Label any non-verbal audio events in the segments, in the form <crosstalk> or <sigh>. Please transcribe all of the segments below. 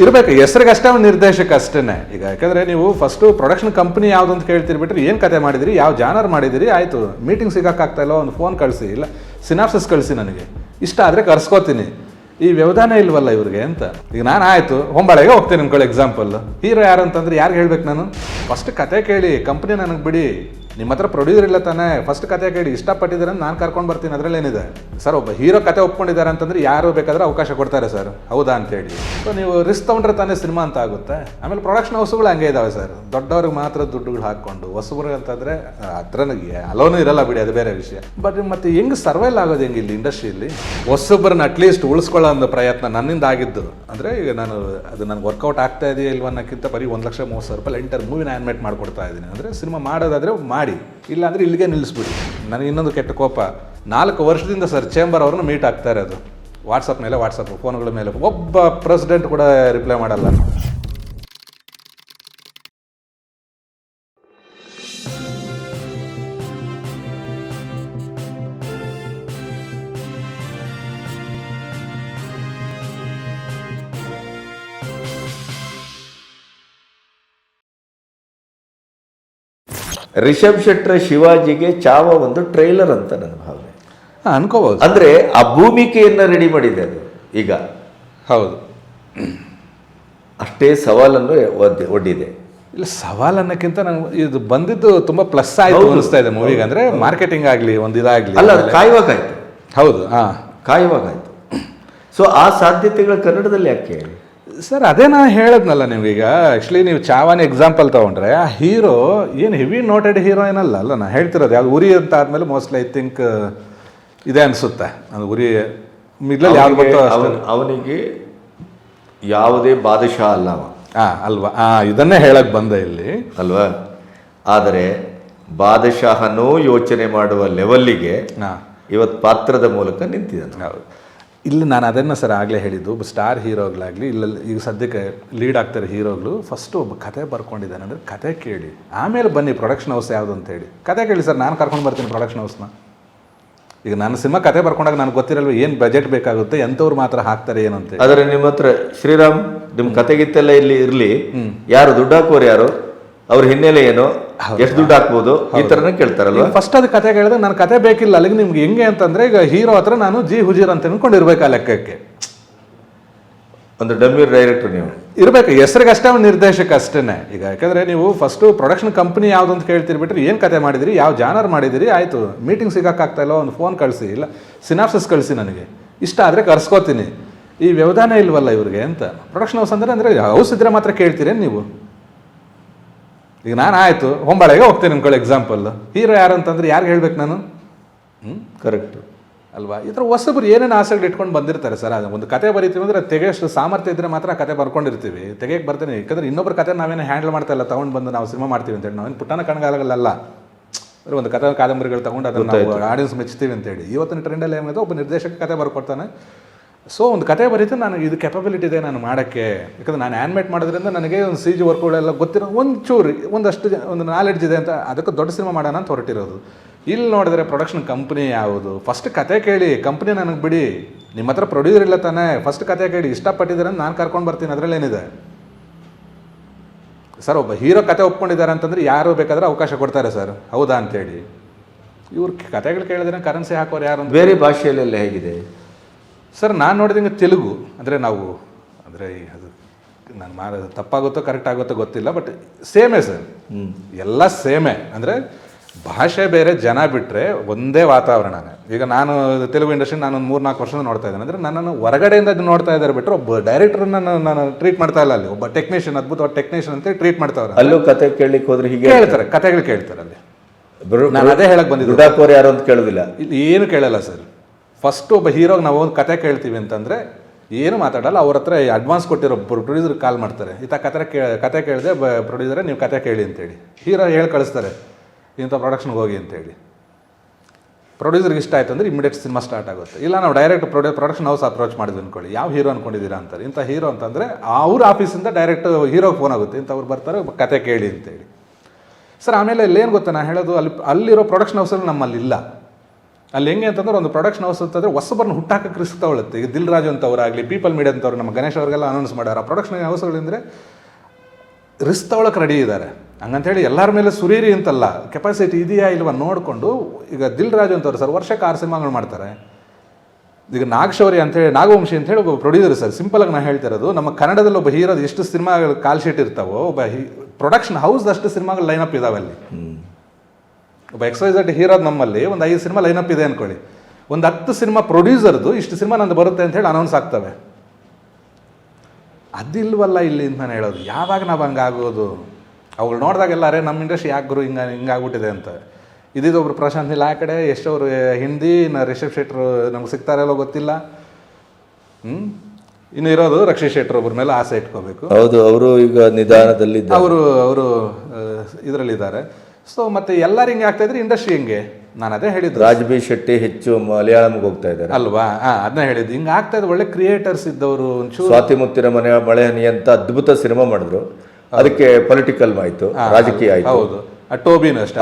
ಇರಬೇಕು, ಹೆಸರಿಗಷ್ಟೇ ಒಂದು ನಿರ್ದೇಶಕ ಅಷ್ಟೇನೆ. ಈಗ ಯಾಕಂದ್ರೆ ನೀವು ಫಸ್ಟ್ ಪ್ರೊಡಕ್ಷನ್ ಕಂಪ್ನಿ ಯಾವುದು ಅಂತ ಕೇಳ್ತೀರಿ ಬಿಟ್ಟರೆ ಏನು ಕತೆ ಮಾಡಿದಿರಿ, ಯಾವ ಜಾನರ್ ಮಾಡಿದಿರಿ, ಆಯಿತು. ಮೀಟಿಂಗ್ ಸಿಗೋಕ್ಕಾಗ್ತಾ ಇಲ್ಲ, ಒಂದು ಫೋನ್ ಕಳಿಸಿ, ಇಲ್ಲ ಸಿನಾಪ್ಸಿಸ್ ಕಳಿಸಿ ನನಗೆ. ಇಷ್ಟ ಆದರೆ ಕರ್ಸ್ಕೋತೀನಿ. ಈ ವ್ಯವಧಾನ ಇಲ್ವಲ್ಲ ಇವ್ರಿಗೆ ಅಂತ. ಈಗ ನಾನು ಆಯಿತು, ಹೊಂಬಾಳೆಗೆ ಹೋಗ್ತೀನಿ ಅನ್ಕೊಳ್ಳಿ ಎಕ್ಸಾಂಪಲ್ ಹೀರೋ ಯಾರು ಅಂತಂದ್ರೆ ಯಾರು ಹೇಳ್ಬೇಕು ನಾನು? ಫಸ್ಟ್ ಕತೆ ಕೇಳಿ ಕಂಪ್ನಿ ನನಗೆ ಬಿಡಿ. ನಿಮ್ಮ ಹತ್ರ ಪ್ರೊಡ್ಯೂಸರ್ ಇಲ್ಲ ತಾನೇ ಫಸ್ಟ್ ಕತೆ ಕೇಳಿ ಇಷ್ಟಪಟ್ಟಿದ್ದಾರೆ ನಾನು ಕರ್ಕೊಂಡು ಬರ್ತೀನಿ, ಅದರಲ್ಲಿ ಏನಿದೆ? ಸರ್ ಒಬ್ಬ ಹೀರೋ ಕತೆ ಒಪ್ಕೊಂಡಿದ್ದಾರೆ ಅಂತಂದ್ರೆ ಯಾರು ಬೇಕಾದ್ರೆ ಅವಕಾಶ ಕೊಡ್ತಾರೆ ಸರ್ ಹೌದಾ ಅಂತೇಳಿ ಸೊ ನೀವು ರಿಸ್ಕ್ ತೊಗೊಂಡ್ರೆ ತಾನೇ ಸಿನಿಮಾ ಅಂತ ಆಗುತ್ತೆ. ಆಮೇಲೆ ಪ್ರೊಡಕ್ಷನ್ ಹೌಸ್ಗಳು ಹಂಗೆ ಇದಾವೆ ಸರ್ ದೊಡ್ಡವ್ರಿಗೆ ಮಾತ್ರ ದುಡ್ಡುಗಳು ಹಾಕ್ಕೊಂಡು, ಹೊಸಬ್ರು ಅಂತಂದ್ರೆ ಹತ್ರ ಅಲೋನು ಇರಲ್ಲ ಬಿಡಿ, ಅದು ಬೇರೆ ವಿಷಯ. ಬಟ್ ಮತ್ತೆ ಹೆಂಗೆ ಸರ್ವೈಲ್ ಆಗೋದು ಹೆಂಗೆ ಇಲ್ಲಿ ಇಂಡಸ್ಟ್ರಿಯಲ್ಲಿ ಹೊಸಬ್ರನ್ನ ಅಟ್ಲೀಸ್ಟ್ ಉಳಿಸ್ಕೊಳ್ಳೋ ಒಂದು ಪ್ರಯತ್ನ ನನ್ನಿಂದ ಆಗಿದ್ದು. ಅಂದ್ರೆ ಈಗ ನಾನು ಅದು ನನಗೆ ವರ್ಕೌಟ್ ಆಗ್ತಾ ಇದೆಯಾ ಇಲ್ವನ್ನಕ್ಕಿಂತ ಬರೀ ಒಂದು ಲಕ್ಷ ಮೂವತ್ತು ಸಾವಿರ ರೂಪಾಯಿ ಎಂಟರ್ ಮೂವಿನ ಆ್ಯನಿಮೇಟ್ ಮಾಡ್ಕೊಡ್ತಾ ಇದ್ದೀನಿ ಅಂದರೆ ಸಿನಿಮಾ ಮಾಡೋದಾದ್ರೆ ಮಾಡಿ. ಇಲ್ಲ ಅಂದ್ರೆ ಇಲ್ಲಿಗೆ ನಿಲ್ಲಿಸ್ಬಿಡಿ. ನನಗೆ ಇನ್ನೊಂದು ಕೆಟ್ಟ ಕೋಪ, ನಾಲ್ಕು ವರ್ಷದಿಂದ ಸರ್ ಚೇಂಬರ್ ಅವ್ರನ್ನ ಮೀಟ್ ಆಗ್ತಾ ಅದು ವಾಟ್ಸಪ್ ಮೇಲೆ ವಾಟ್ಸಪ್ ಫೋನ್ಗಳ ಮೇಲೆ. ಒಬ್ಬ ಪ್ರೆಸಿಡೆಂಟ್ ಕೂಡ ರಿಪ್ಲೈ ಮಾಡಲ್ಲ. ರಿಷಬ್ ಶೆಟ್ಟರ ಶಿವಾಜಿಗೆ ಚಾವ ಒಂದು ಟ್ರೈಲರ್ ಅಂತ ನನ್ನ ಭಾವನೆ. ಅನ್ಕೋಬಹುದು ಅಂದರೆ ಆ ಭೂಮಿಕೆಯನ್ನು ರೆಡಿ ಮಾಡಿದೆ ಅದು ಈಗ. ಹೌದು. ಅಷ್ಟೇ ಸವಾಲನ್ನು ಒಡ್ಡಿದೆ. ಇಲ್ಲ ಸವಾಲ್ ಅನ್ನೋಕ್ಕಿಂತ ನಂಗೆ ಇದು ಬಂದಿದ್ದು ತುಂಬ ಪ್ಲಸ್ ಆಯಿತು ಅನಿಸ್ತಾ ಇದೆ ಮೂವಿಗೆ ಅಂದರೆ ಮಾರ್ಕೆಟಿಂಗ್ ಆಗಲಿ ಒಂದು ಇದಾಗಲಿ ಅಲ್ಲ ಕಾಯುವಾಗಾಯ್ತು. ಹೌದು ಹಾಂ. ಕಾಯುವಾಗಾಯ್ತು. ಸೊ ಆ ಸಾಧ್ಯತೆಗಳು ಕನ್ನಡದಲ್ಲಿ ಯಾಕೆ? ಸರ್ ಅದೇ ನಾನು ಹೇಳದ್ನಲ್ಲ ನಿಮಗೀಗ. ಆ್ಯಕ್ಚುಲಿ ನೀವು ಚಾವಾನ ಎಕ್ಸಾಂಪಲ್ ತೊಗೊಂಡ್ರೆ ಆ ಹೀರೋ ಏನು ಹೆವಿ ನೋಟೆಡ್ ಹೀರೋ ಏನಲ್ಲ ಅಲ್ಲ ನಾನು ಹೇಳ್ತಿರೋದು. ಯಾವ್ದು ಉರಿ ಅಂತ ಆದಮೇಲೆ ಮೋಸ್ಟ್ಲಿ ಐ ಥಿಂಕ್ ಇದೆ ಅನಿಸುತ್ತೆ. ಅದು ಉರಿ ಮಿಡ್ಲಲ್ಲಿ ಯಾವ್ದು ಗೊತ್ತೋ ಅವನಿಗೆ ಯಾವುದೇ ಬಾದಶಾ ಅಲ್ಲ ಅವ. ಹಾಂ ಅಲ್ವಾ? ಹಾಂ ಇದನ್ನೇ ಹೇಳಕ್ಕೆ ಬಂದೆ ಇಲ್ಲಿ. ಅಲ್ವಾ? ಆದರೆ ಬಾದಶಾಹನೂ ಯೋಚನೆ ಮಾಡುವ ಲೆವೆಲ್ಲಿಗೆ ಹಾಂ ಇವತ್ತು ಪಾತ್ರದ ಮೂಲಕ ನಿಂತಿದ್ದಾನೆ. ಹೌದು. ಇಲ್ಲಿ ನಾನು ಅದನ್ನು ಸರ್ ಆಗಲೇ ಹೇಳಿದ್ದು ಒಬ್ಬ ಸ್ಟಾರ್ ಹೀರೋಗಳಾಗಲಿ ಇಲ್ಲ ಈಗ ಸದ್ಯಕ್ಕೆ ಲೀಡ್ ಆಗ್ತಾರೆ ಹೀರೋಗಳು ಫಸ್ಟು ಒಬ್ಬ ಕತೆ ಬರ್ಕೊಂಡಿದ್ದಾನೆ ಅಂದರೆ ಕತೆ ಕೇಳಿ. ಆಮೇಲೆ ಬನ್ನಿ ಪ್ರೊಡಕ್ಷನ್ ಹೌಸ್ ಯಾವುದು ಅಂತೇಳಿ ಕತೆ ಕೇಳಿ ಸರ್ ನಾನು ಕರ್ಕೊಂಡು ಬರ್ತೀನಿ ಪ್ರೊಡಕ್ಷನ್ ಹೌಸ್ನ ಈಗ ನಾನು ಸಿನಿಮಾ ಕತೆ ಬರ್ಕೊಂಡಾಗ ನನಗೆ ಗೊತ್ತಿರಲ್ವ ಏನು ಬಜೆಟ್ ಬೇಕಾಗುತ್ತೆ ಎಂಥವ್ರು ಮಾತ್ರ ಹಾಕ್ತಾರೆ ಏನು ಅಂತ ಆದರೆ ನಿಮ್ಮ ಹತ್ರ ಶ್ರೀರಾಮ್ ನಿಮ್ಮ ಕತೆಗಿತ್ತೆಲ್ಲ ಇಲ್ಲಿ ಇರಲಿ. ಯಾರು ದುಡ್ಡು ಹಾಕೋರು ಯಾರು? ಅವ್ರ ಹಿನ್ನೆಲೆ ಏನು? ಎಷ್ಟು ದುಡ್ಡು ಹಾಕ್ಬೋದು? ಈ ತರನೇ ಕೇಳ್ತಾರಲ್ಲ ಫಸ್ಟ್ ಅದು ಕತೆ ಕೇಳಿದ್ರೆ ನನ್ನ ಕತೆ ಬೇಕಿಲ್ಲ. ಅಲ್ಲಿಗೆ ನಿಮ್ಗೆ ಹೆಂಗೆ ಅಂತಂದ್ರೆ ಈಗ ಹೀರೋ ಹತ್ರ ನಾನು ಜಿ ಹುಜೀರ್ ಅಂತ ಅನ್ಕೊಂಡಿರ್ಬೇಕು ಆ ಲೆಕ್ಕಕ್ಕೆ. ಒಂದು ಡಮ್ಮಿ ಡೈರೆಕ್ಟರ್ ನೀವು. ಇರಬೇಕು. ಹೆಸರಿಗಷ್ಟೇ ಒಂದು ನಿರ್ದೇಶಕ ಅಷ್ಟೇನೆ. ಈಗ ಯಾಕಂದ್ರೆ ನೀವು ಫಸ್ಟ್ ಪ್ರೊಡಕ್ಷನ್ ಕಂಪ್ನಿ ಯಾವ್ದು ಅಂತ ಕೇಳ್ತೀರಿ ಬಿಟ್ರೆ ಏನು ಕತೆ ಮಾಡಿದಿರಿ? ಯಾವ ಜಾನರ್ ಮಾಡಿದಿರಿ? ಆಯಿತು. ಮೀಟಿಂಗ್ ಸಿಗೋಕ್ಕಾಗ್ತಾ ಇಲ್ಲ ಒಂದು ಫೋನ್ ಕಳಿಸಿ. ಇಲ್ಲ ಸಿನಾಪ್ಸಿಸ್ ಕಳಿಸಿ ನನಗೆ. ಇಷ್ಟ ಆದರೆ ಕರ್ಸ್ಕೋತೀನಿ. ಈ ವ್ಯವಧಾನ ಇಲ್ವಲ್ಲ ಇವ್ರಿಗೆ ಅಂತ. ಪ್ರೊಡಕ್ಷನ್ ಹೌಸ್ ಅಂದ್ರೆ ಅಂದರೆ ಹೌಸ್ ಇದ್ರೆ ಮಾತ್ರ ಕೇಳ್ತೀರೇನು ನೀವು? ಈಗ ನಾನು ಆಯಿತು ಹೊಂಬಾಳೆಗೆ ಹೋಗ್ತೇನೆ ನಿಮ್ಮ ಕಡೆ ಎಕ್ಸಾಂಪಲ್ ಹೀರೋ ಯಾರು ಅಂತಂದ್ರೆ ಯಾರಿಗೆ ಹೇಳ್ಬೇಕು ನಾನು? ಹ್ಞೂ ಕರೆಕ್ಟ್ ಅಲ್ವಾ? ಈ ಥರ ಹೊಸಬ್ರು ಏನೇನು ಆಸೆಗಳು ಇಟ್ಕೊಂಡು ಬಂದಿರ್ತಾರೆ ಸರ್? ಅದು ಒಂದು ಕತೆ ಬರೀತೀವಿ ಅಂದರೆ ತೆಗೆಯಷ್ಟು ಸಾಮರ್ಥ್ಯ ಇದ್ದರೆ ಮಾತ್ರ ಕತೆ ಬರ್ಕೊಂಡಿರ್ತೀವಿ. ತೆಗೆಯಕ್ಕೆ ಬರ್ತೀನಿ. ಯಾಕಂದ್ರೆ ಇನ್ನೊಬ್ಬರ ಕತೆ ನಾವೇನು ಹ್ಯಾಂಡಲ್ ಮಾಡ್ತಾ ಇಲ್ಲ ತೊಗೊಂಡು ಬಂದು ನಾವು ಸಿನಿಮಾ ಮಾಡ್ತೀವಿ ಅಂತೇಳಿ. ನಾವೇನು ಪುಟ್ಟನ ಕಣಗಾಲಗಳಲ್ಲ. ಅಂದರೆ ಒಂದು ಕಥೆ ಕಾದಂಬರಿಗಳು ತೊಗೊಂಡು ಅದನ್ನು ನಾವು ಆಡಿಯನ್ಸ್ ಮೆಚ್ತೀವಿ ಅಂತೇಳಿ. ಇವತ್ತಿನ ಟ್ರೆಂಡಲ್ಲಿ ಏನಿದೆ ಒಬ್ಬ ನಿರ್ದೇಶಕ ಕತೆ ಬರ್ಕೊಡ್ತಾನೆ. ಸೊ ಒಂದು ಕತೆ ಬರೀತು, ನನಗೆ ಇದು ಕೆಪಬಿಲಿಟಿ ಇದೆ ನಾನು ಮಾಡೋಕ್ಕೆ. ಯಾಕಂದ್ರೆ ನಾನು ಆ್ಯನ್ಮೇಟ್ ಮಾಡೋದ್ರಿಂದ ನನಗೆ ಒಂದು ಸಿ ಜಿ ವರ್ಕ್ಗಳೆಲ್ಲ ಗೊತ್ತಿರೋ ಒಂದು ಚೂರು, ಒಂದಷ್ಟು ಒಂದು ನಾಲೆಡ್ಜ್ ಇದೆ ಅಂತ ಅದಕ್ಕೆ ದೊಡ್ಡ ಸಿನಿಮಾ ಮಾಡೋಣ ಅಂತ ಹೊರಟಿರೋದು. ಇಲ್ಲಿ ನೋಡಿದ್ರೆ ಪ್ರೊಡಕ್ಷನ್ ಕಂಪ್ನಿ ಯಾವುದು? ಫಸ್ಟ್ ಕತೆ ಕೇಳಿ ಕಂಪ್ನಿ ನನಗೆ ಬಿಡಿ. ನಿಮ್ಮ ಹತ್ರ ಪ್ರೊಡ್ಯೂಸರ್ ಇಲ್ಲ ತಾನೇ ಫಸ್ಟ್ ಕತೆ ಕೇಳಿ, ಇಷ್ಟಪಟ್ಟಿದ್ದಾರೆ ನಾನು ಕರ್ಕೊಂಡು ಬರ್ತೀನಿ, ಅದರಲ್ಲಿ ಏನಿದೆ? ಸರ್ ಒಬ್ಬ ಹೀರೋ ಕತೆ ಒಪ್ಕೊಂಡಿದ್ದಾರೆ ಅಂತಂದರೆ ಯಾರು ಬೇಕಾದ್ರೆ ಅವಕಾಶ ಕೊಡ್ತಾರೆ ಸರ್ ಹೌದಾ ಅಂತೇಳಿ. ಇವ್ರ ಕತೆಗಳು ಕೇಳಿದ್ರೆ ಕರೆನ್ಸಿ ಹಾಕೋರು ಯಾರು ಬೇರೆ ಭಾಷೆಯಲ್ಲೆಲ್ಲ ಹೇಗಿದೆ? ಸರ್ ನಾನು ನೋಡಿದಂಗೆ ತೆಲುಗು. ಅಂದರೆ ನಾವು ಅಂದರೆ ಅದು ನಾನು ಮಾ ತಪ್ಪಾಗುತ್ತೋ ಕರೆಕ್ಟ್ ಆಗುತ್ತೋ ಗೊತ್ತಿಲ್ಲ ಬಟ್ ಸೇಮೇ ಸರ್. ಎಲ್ಲ ಸೇಮೇ. ಅಂದರೆ ಭಾಷೆ ಬೇರೆ ಜನ ಬಿಟ್ಟರೆ ಒಂದೇ ವಾತಾವರಣನೇ. ಈಗ ನಾನು ತೆಲುಗು ಇಂಡಸ್ಟ್ರಿ ನಾನು ಒಂದು ಮೂರು ನಾಲ್ಕು ವರ್ಷದಿಂದ ನೋಡ್ತಾ ಇದ್ದೇನೆ. ಅಂದರೆ ನಾನು ಹೊರಗಡೆಯಿಂದ ನೋಡ್ತಾ ಇದ್ದಾರೆ ಬಿಟ್ಟರೆ ಒಬ್ಬ ಡೈರೆಕ್ಟರ್ನ ನಾನು ಟ್ರೀಟ್ ಮಾಡ್ತಾ ಇಲ್ಲ ಅಲ್ಲಿ. ಒಬ್ಬ ಟೆಕ್ನಿಷಿಯನ್ ಅದ್ಭುತವಾದ ಟೆಕ್ನಿಷಿಯನ್ ಅಂತ ಟ್ರೀಟ್ ಮಾಡ್ತಾವ್ರೆ ಅಲ್ಲೂ ಕತೆ ಕೇಳಲಿಕ್ಕೆ ಹೋದ್ರೆ ಹೀಗೆ ಹೇಳ್ತಾರೆ ಕತೆಗಳು ಕೇಳ್ತಾರೆ ಅಲ್ಲಿ. ನಾನು ಅದೇ ಹೇಳಕ್ ಬಂದಿದ್ದೆ. ಯಾರು ಅಂತ ಕೇಳೋದಿಲ್ಲ. ಇಲ್ಲಿ ಏನು ಕೇಳಲ್ಲ ಸರ್. ಫಸ್ಟ್ ಒಬ್ಬ ಹೀರೋಗೆ ನಾವು ಒಂದು ಕತೆ ಕೇಳ್ತೀವಿ ಅಂತಂದರೆ, ಏನು ಮಾತಾಡಲ್ಲ, ಅವ್ರ ಹತ್ರ ಅಡ್ವಾನ್ಸ್ ಕೊಟ್ಟಿರೋ ಪ್ರೊಡ್ಯೂಸರ್ ಕಾಲ್ ಮಾಡ್ತಾರೆ. ಈತ ಕತೆ ಕೇ, ಕತೆ ಕೇಳಿದೆ, ಬ ಪ್ರೊಡ್ಯೂಸರ್ ನೀವು ಕತೆ ಕೇಳಿ ಅಂತೇಳಿ. ಹೀರೋ ಹೇಳಿ ಕಳಿಸ್ತಾರೆ, ಇಂಥ ಪ್ರೊಡಕ್ಷನ್ಗೆ ಹೋಗಿ ಅಂತೇಳಿ. ಪ್ರೊಡ್ಯೂಸರ್ಗೆ ಇಷ್ಟ ಆಯ್ತು ಅಂದರೆ ಇಮಿಡಿಯೇಟ್ ಸಿನಿಮಾ ಸ್ಟಾರ್ಟ್ ಆಗುತ್ತೆ. ಇಲ್ಲ, ನಾವು ಡೈರೆಕ್ಟ್ ಪ್ರೊಡ್ಯೂ ಪ್ರೊಡಕ್ಷನ್ ಹೌಸ್ ಅಪ್ರೋಚ್ ಮಾಡಿದ್ವಿ ಅನ್ಕೊಳ್ಳಿ. ಯಾವ ಹೀರೋ ಅನ್ಕೊಂಡಿದ್ದೀರಾ ಅಂತಾರೆ. ಇಂಥ ಹೀರೋ ಅಂತಂದರೆ, ಅವ್ರ ಆಫೀಸಿಂದ ಡೈರೆಕ್ಟ್ ಹೀರೋಗೆ ಫೋನ್ ಆಗುತ್ತೆ. ಇಂಥವ್ರು ಬರ್ತಾರೆ, ಕತೆ ಕೇಳಿ ಅಂತೇಳಿ. ಸರ್, ಆಮೇಲೆ ಇಲ್ಲೇನು ಗೊತ್ತಾ? ನಾನು ಹೇಳೋದು, ಅಲ್ಲಿ, ಅಲ್ಲಿರೋ ಪ್ರೊಡಕ್ಷನ್ ಹೌಸಲ್ಲಿ ನಮ್ಮಲ್ಲಿ ಇಲ್ಲ. ಅಲ್ಲಿ ಹೆಂಗೆ ಅಂತಂದ್ರೆ ಒಂದು ಪ್ರೊಡಕ್ಷನ್ ಹೌಸ್ ಅಂತಂದ್ರೆ ಹೊಸಬರ್ನ ಹುಟ್ಟಾಕ ರಿಸ್ಕ್ ತಗೊಳುತ್ತೆ ಈಗ ದಿಲ್ ರಾಜು ಪೀಪಲ್ ಮೀಡಿಯಾ ಅಂತವ್ರು, ನಮ್ಮ ಗಣೇಶ್ ಅವ್ರಿಗೆಲ್ಲ ಅನೌನ್ಸ್ ಮಾಡ್ಯಾರ. ಪ್ರೊಡಕ್ಷನ್ ಹೌಸ್ಗಳಿಂದ್ರೆ ರಿಸ್ಕ್ ತಗೊಳಕ್ಕೆ ರೆಡಿ ಇದ್ದಾರೆ ಹಂಗಂತೇಳಿ ಎಲ್ಲರ ಮೇಲೆ ಸುರೀರಿ ಅಂತಲ್ಲ ಕೆಪಾಸಿಟಿ ಇದೆಯಾ ಇಲ್ವಾ ನೋಡಿಕೊಂಡು, ಈಗ ದಿಲ್ ರಾಜು ಅಂತವ್ರು ಸರ್ ವರ್ಷಕ್ಕೆ ಆರು ಸಿನಿಮಾಗಳು ಮಾಡ್ತಾರೆ. ಈಗ ನಾಗಶೌರಿ ಅಂತೇಳಿ ನಾಗವಂಶಿ ಅಂತೇಳಿ ಒಬ್ಬ ಪ್ರೊಡ್ಯೂಸರ್ ಸರ್. ಸಿಂಪಲ್ ಆಗಿ ನಾನು ಹೇಳ್ತಿರೋದು ನಮ್ಮ ಕನ್ನಡದಲ್ಲಿ ಒಬ್ಬ ಹೀರೋದು ಎಷ್ಟು ಸಿನಿಮಾಗಳು ಕಾಲ್ ಶೀಟ್ ಇರ್ತಾವೋ, ಒಬ್ಬ ಪ್ರೊಡಕ್ಷನ್ ಹೌಸ್ ಅಷ್ಟು ಸಿನಿಮಾಗಳು ಲೈನಪ್ ಇದಾವೆ ಅಲ್ಲಿ. ಒಬ್ಬ ಎಕ್ಸೈಸೆಡ್ ಹೀರೋದು ನಮ್ಮಲ್ಲಿ ಒಂದು ಐದು ಸಿನಿಮಾ ಲೈನಪ್ ಇದೆ ಅಂದ್ಕೊಳ್ಳಿ ಒಂದು ಹತ್ತು ಸಿನಿಮಾ ಪ್ರೊಡ್ಯೂಸರ್ದು ಇಷ್ಟು ಸಿನಿಮಾ ನಂದು ಬರುತ್ತೆ ಅಂತ ಹೇಳಿ ಅನೌನ್ಸ್ ಆಗ್ತವೆ. ಅದಿಲ್ವಲ್ಲ ಇಲ್ಲಿ ಅಂತ ನಾನು ಹೇಳೋದು. ಯಾವಾಗ ನಾವು ಹಂಗಾಗೋದು? ಅವ್ರು ನೋಡಿದಾಗೆಲ್ಲ ಅರೆ ನಮ್ಮ ಇಂಡಸ್ಟ್ರಿ ಯಾಕೆ ಗುರು ಹಿಂಗೆ ಹಿಂಗಾಗ್ಬಿಟ್ಟಿದೆ ಅಂತ. ಇದಿದ್ದು ಒಬ್ರು ಪ್ರಶಾಂತ್ ನಿಲ್ ಆ ಕಡೆ ಎಷ್ಟೋರು ಹಿಂದಿ ನ ರಿಷಬ್ ಶೆಟ್ರು ನಮ್ಗೆ ಸಿಗ್ತಾರಲ್ಲೋ ಗೊತ್ತಿಲ್ಲ. ಹ್ಞೂ ಇನ್ನು ಇರೋದು ರಕ್ಷಿತ್ ಶೆಟ್ರು ಒಬ್ಬರ ಮೇಲೆ ಆಸೆ ಇಟ್ಕೋಬೇಕು. ಹೌದು ಅವರು ಈಗ ನಿಧಾನದಲ್ಲಿ ಅವರು ಅವರು ಇದರಲ್ಲಿದ್ದಾರೆ. ಸೊ ಮತ್ತೆ ಎಲ್ಲರೂ ಹಿಂಗೆ ಆಗ್ತಾ ಇದ್ರೆ ಇಂಡಸ್ಟ್ರಿ ಹೆಂಗೆ? ನಾನು ಅದೇ ಹೇಳಿದ್ದು. ರಾಜಬಿ ಶೆಟ್ಟಿ ಹೆಚ್ಚು ಮಲಯಾಳಂಗೆ ಹೋಗ್ತಾ ಇದ್ದಾರೆ. ಅಲ್ವಾ? ಹಾ ಅದನ್ನ ಹೇಳಿದ್ದು. ಹಿಂಗೆ ಆಗ್ತಾ ಇದೆ ಒಳ್ಳೆ ಕ್ರಿಯೇಟರ್ಸ್ ಇದ್ದವರು ಒಂಚೂರು ಸ್ವಾತಿ ಮುತ್ತಿನ ಮನೆ ಮಳೆ ಹನಿ ಅಂತ ಅದ್ಭುತ ಸಿನಿಮಾ ಮಾಡಿದ್ರು. ಅದಕ್ಕೆ ಪೊಲಿಟಿಕಲ್ ಆಯ್ತು ರಾಜಕೀಯ ಆಯ್ತು. ಹೌದು. ಆ ಟೋಬಿನೂ ಅಷ್ಟೇ.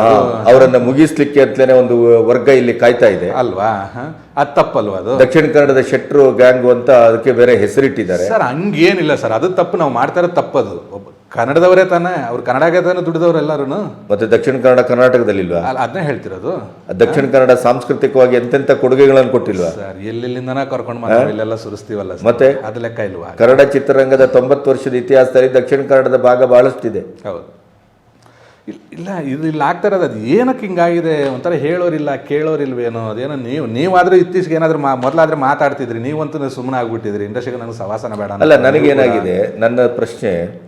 ಅವರನ್ನ ಮುಗಿಸ್ಲಿಕ್ಕೆ ಅಂತಲೇ ಒಂದು ವರ್ಗ ಇಲ್ಲಿ ಕಾಯ್ತಾ ಇದೆ. ಅಲ್ವಾ? ಹಾ. ಅದು ತಪ್ಪಲ್ವಾ ಅದು? ದಕ್ಷಿಣ ಕನ್ನಡದ ಶೆಟ್ರು ಗ್ಯಾಂಗು ಅಂತ ಅದಕ್ಕೆ ಬೇರೆ ಹೆಸರಿಟ್ಟಿದ್ದಾರೆ. ಸರ್ ಹಂಗೇನಿಲ್ಲ ಸರ್. ಅದು ತಪ್ಪು. ನಾವು ಮಾಡ್ತಾ ಇರೋದು ತಪ್ಪದು. ಒಬ್ಬ ಕನ್ನಡದವರೇ ತಾನೇ? ಅವ್ರು ಕನ್ನಡಕ್ಕೆ ತಾನೇ ದುಡಿದವ್ರು ಎಲ್ಲರೂ ಮತ್ತೆ ದಕ್ಷಿಣ ಕನ್ನಡ ಕರ್ನಾಟಕದಲ್ಲಿಲ್ವಾ? ಅದನ್ನೇ ಹೇಳ್ತಿರೋದು. ದಕ್ಷಿಣ ಕನ್ನಡ ಸಾಂಸ್ಕೃತಿಕವಾಗಿ ಎಂತೆಂತ ಕೊಡುಗೆಗಳನ್ನು ಕೊಟ್ಟಿಲ್ವಾ? ಸರ್ ಎಲ್ಲೆಲ್ಲಿಂದನ ಕರ್ಕೊಂಡು ಮಾತಾಡ ಇಲ್ಲೆಲ್ಲ ಸುರಿಸ್ತೀವಲ್ಲ ಸರ್. ಮತ್ತೆ? ಅದು ಲೆಕ್ಕ ಇಲ್ವಾ? ಕನ್ನಡ ಚಿತ್ರರಂಗದ ತೊಂಬತ್ತು ವರ್ಷದ ಇತಿಹಾಸದಲ್ಲಿ ದಕ್ಷಿಣ ಕನ್ನಡದ ಭಾಗ ಬಹಳಷ್ಟಿದೆ. ಹೌದು. ಇಲ್- ಇಲ್ಲ ಇದು ಇಲ್ಲಿ ಆಗ್ತಾ ಇರೋದು ಅದು ಏನಕ್ಕೆ ಹಿಂಗಾಗಿದೆ? ಒಂಥರ ಹೇಳೋರಿಲ್ಲ ಕೇಳೋರಿಲ್ವೇನೋ? ಅದೇನೋ ನೀವು ನೀವಾದರೂ ಇತ್ತೀಚೆಗೆ ಏನಾದರೂ ಮಾ ಮೊದಲಾದ್ರೆ ಮಾತಾಡ್ತಿದ್ರಿ ನೀವಂತೂ ಸುಮ್ಮನೆ ಆಗ್ಬಿಟ್ಟಿದ್ರಿ. ಇಂಡಸ್ಟ್ರಿಗೆ ನನಗೆ ಸವಾಸನ ಬೇಡ. ಅಲ್ಲ ನನಗೇನಾಗಿದೆ ನನ್ನ ಪ್ರಶ್ನೆ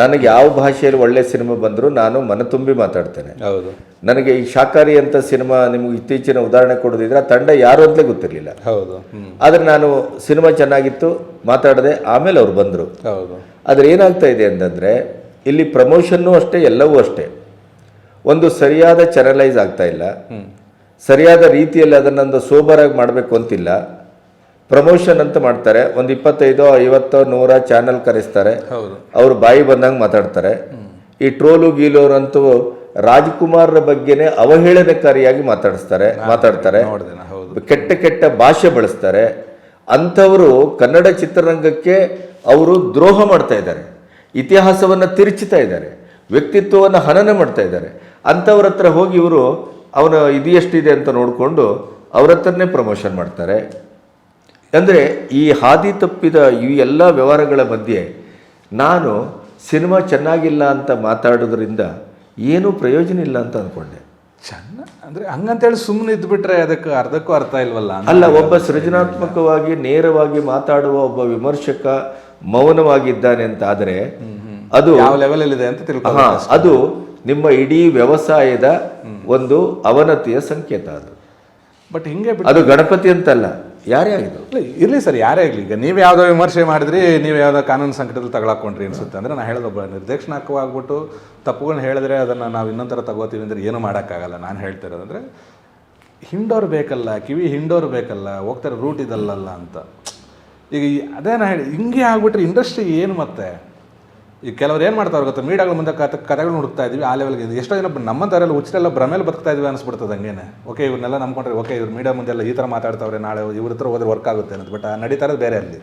ನನಗೆ ಯಾವ ಭಾಷೆಯಲ್ಲಿ ಒಳ್ಳೆ ಸಿನಿಮಾ ಬಂದರೂ ನಾನು ಮನ ತುಂಬಿ ಮಾತಾಡ್ತೇನೆ. ಹೌದು. ನನಗೆ ಈ ಶಾಕಾರಿ ಅಂತ ಸಿನಿಮಾ ನಿಮ್ಗೆ ಇತ್ತೀಚಿನ ಉದಾಹರಣೆ ಕೊಡೋದಿದ್ರೆ ಆ ತಂಡ ಯಾರು ಅಂತಲೇ ಗೊತ್ತಿರಲಿಲ್ಲ. ಹೌದು. ಆದರೆ ನಾನು ಸಿನಿಮಾ ಚೆನ್ನಾಗಿತ್ತು ಮಾತಾಡದೆ ಆಮೇಲೆ ಅವ್ರು ಬಂದರು. ಹೌದು. ಆದರೆ ಏನಾಗ್ತಾ ಇದೆ ಅಂತಂದರೆ ಇಲ್ಲಿ ಪ್ರಮೋಷನ್ನು ಅಷ್ಟೇ ಎಲ್ಲವೂ ಅಷ್ಟೇ. ಒಂದು ಸರಿಯಾದ ಚಾನಲೈಸ್ ಆಗ್ತಾ ಇಲ್ಲ. ಸರಿಯಾದ ರೀತಿಯಲ್ಲಿ ಅದನ್ನೊಂದು ಸೋಬರಾಗಿ ಮಾಡಬೇಕು ಅಂತಿಲ್ಲ. ಪ್ರಮೋಷನ್ ಅಂತ ಮಾಡ್ತಾರೆ. ಒಂದು ಇಪ್ಪತ್ತೈದು ಐವತ್ತೋ ನೂರ ಚಾನಲ್ ಕರೆಸ್ತಾರೆ. ಹೌದು. ಅವರು ಬಾಯಿ ಬಂದಂಗೆ ಮಾತಾಡ್ತಾರೆ. ಈ ಟ್ರೋಲು ಗೀಲೋರಂತೂ ರಾಜ್ಕುಮಾರ್ ಬಗ್ಗೆನೇ ಅವಹೇಳನಕಾರಿಯಾಗಿ ಮಾತಾಡಿಸ್ತಾರೆ ಮಾತಾಡ್ತಾರೆ. ಕೆಟ್ಟ ಕೆಟ್ಟ ಭಾಷೆ ಬಳಸ್ತಾರೆ. ಅಂಥವರು ಕನ್ನಡ ಚಿತ್ರರಂಗಕ್ಕೆ ಅವರು ದ್ರೋಹ ಮಾಡ್ತಾ ಇದ್ದಾರೆ. ಇತಿಹಾಸವನ್ನು ತಿರುಚುತ್ತಾ ಇದ್ದಾರೆ. ವ್ಯಕ್ತಿತ್ವವನ್ನು ಹನನ ಮಾಡ್ತಾ ಇದ್ದಾರೆ. ಅಂಥವ್ರ ಹತ್ರ ಹೋಗಿ ಇವರು ಅವನ ಇದು ಎಷ್ಟಿದೆ ಅಂತ ನೋಡಿಕೊಂಡು ಅವ್ರ ಹತ್ರನೇ ಪ್ರಮೋಷನ್ ಮಾಡ್ತಾರೆ. ಅಂದರೆ ಈ ಹಾದಿ ತಪ್ಪಿದ ಈ ಎಲ್ಲ ವ್ಯವಹಾರಗಳ ಮಧ್ಯೆ ನಾನು ಸಿನಿಮಾ ಚೆನ್ನಾಗಿಲ್ಲ ಅಂತ ಮಾತಾಡೋದ್ರಿಂದ ಏನೂ ಪ್ರಯೋಜನ ಇಲ್ಲ ಅಂತ ಅಂದ್ಕೊಂಡೆ ಚೆನ್ನ ಅಂದರೆ ಹಂಗಂತೇಳಿ ಸುಮ್ಮನೆ ಇದ್ಬಿಟ್ರೆ ಅದಕ್ಕೆ ಅರ್ಧಕ್ಕೂ ಅರ್ಥ ಇಲ್ವಲ್ಲ. ಅಲ್ಲ ಒಬ್ಬ ಸೃಜನಾತ್ಮಕವಾಗಿ ನೇರವಾಗಿ ಮಾತಾಡುವ ಒಬ್ಬ ವಿಮರ್ಶಕ ಮೌನವಾಗಿದ್ದಾನೆ ಅಂತ ಆದರೆ ಅದು ಯಾವ ಲೆವೆಲಲ್ಲಿದೆ ಇದೆ ಅಂತ ತಿಳ್ಕೊ ಹಾ ಅದು ನಿಮ್ಮ ಇಡೀ ವ್ಯವಸಾಯದ ಒಂದು ಅವನತಿಯ ಸಂಕೇತ ಅದು. ಬಟ್ ಹಿಂಗೆ ಅದು ಗಣಪತಿ ಅಂತಲ್ಲ. ಯಾರೇ ಆಗಿದ್ದು ಇರಲಿ ಸರ್, ಯಾರೇ ಆಗಲಿ. ಈಗ ನೀವು ಯಾವುದೋ ವಿಮರ್ಶೆ ಮಾಡಿದ್ರಿ, ನೀವು ಯಾವುದೋ ಕಾನೂನು ಸಂಕಟದಲ್ಲಿ ತಗೊಳಕೊಂಡ್ರಿ ಅನ್ಸುತ್ತೆ ಅಂದರೆ ನಾನು ಹೇಳೋದೊಬ್ಬ ನಿರ್ದೇಶನಾತ್ಮಕವಾಗ್ಬಿಟ್ಟು ತಪ್ಪುಗಳನ್ನ ಹೇಳಿದ್ರೆ ಅದನ್ನು ನಾವು ಇನ್ನೊಂಥರ ತಗೋತೀವಿ ಅಂದ್ರೆ ಏನು ಮಾಡೋಕ್ಕಾಗಲ್ಲ. ನಾನು ಹೇಳ್ತಿರೋದಂದ್ರೆ ಹಿಂಡೋರು ಬೇಕಲ್ಲ, ಕಿವಿ ಹಿಂಡೋರು ಬೇಕಲ್ಲ, ಹೋಗ್ತಾರೆ ರೂಟ್ ಇದಲ್ಲಲ್ಲ ಅಂತ. ಈಗ ಅದೇ ನಾ ಹೇಳಿ, ಹಿಂಗೆ ಆಗ್ಬಿಟ್ರೆ ಇಂಡಸ್ಟ್ರಿ ಏನು ಮತ್ತೆ? ಈಗ ಕೆಲವ್ರು ಏನು ಮಾಡ್ತಾರೆ ಗೊತ್ತಾ? ಮೀಡಿಯಾಗಳ ಮುಂದೆ ಕತೆ ಕಥೆಗಳು ಹುಡುಕ್ತಾ ಇದ್ವಿ, ಆ ಲೆವೆಲ್ಗೆ. ಎಷ್ಟೋ ಜನ ನಮ್ಮಂಥವರೆಲ್ಲ ಉಚ್ಚರೆಲ್ಲ ಭ್ರಮೇಲೆ ಬದುಕ್ತಾ ಇದ್ವಿ ಅನಿಸ್ಬಿಡ್ತದೆ ಹಂಗೇನೆ. ಓಕೆ ಇವ್ರನ್ನೆಲ್ಲ ನಂಬ್ಕೊಂಡ್ರೆ ಓಕೆ, ಇವ್ರು ಮೀಡಿಯಾ ಮುಂದೆಲ್ಲ ಈ ಥರ ಮಾತಾಡ್ತಾವ್ರೆ ನಾಳೆ, ಇವ್ರ ಹತ್ರ ಹೋದ್ರೆ ವರ್ಕ್ ಆಗುತ್ತೆ ಅನ್ನೋದು. ಬಟ್ ನಡೀತಾ ಇರೋದು ಬೇರೆ ಅಲ್ಲಿ.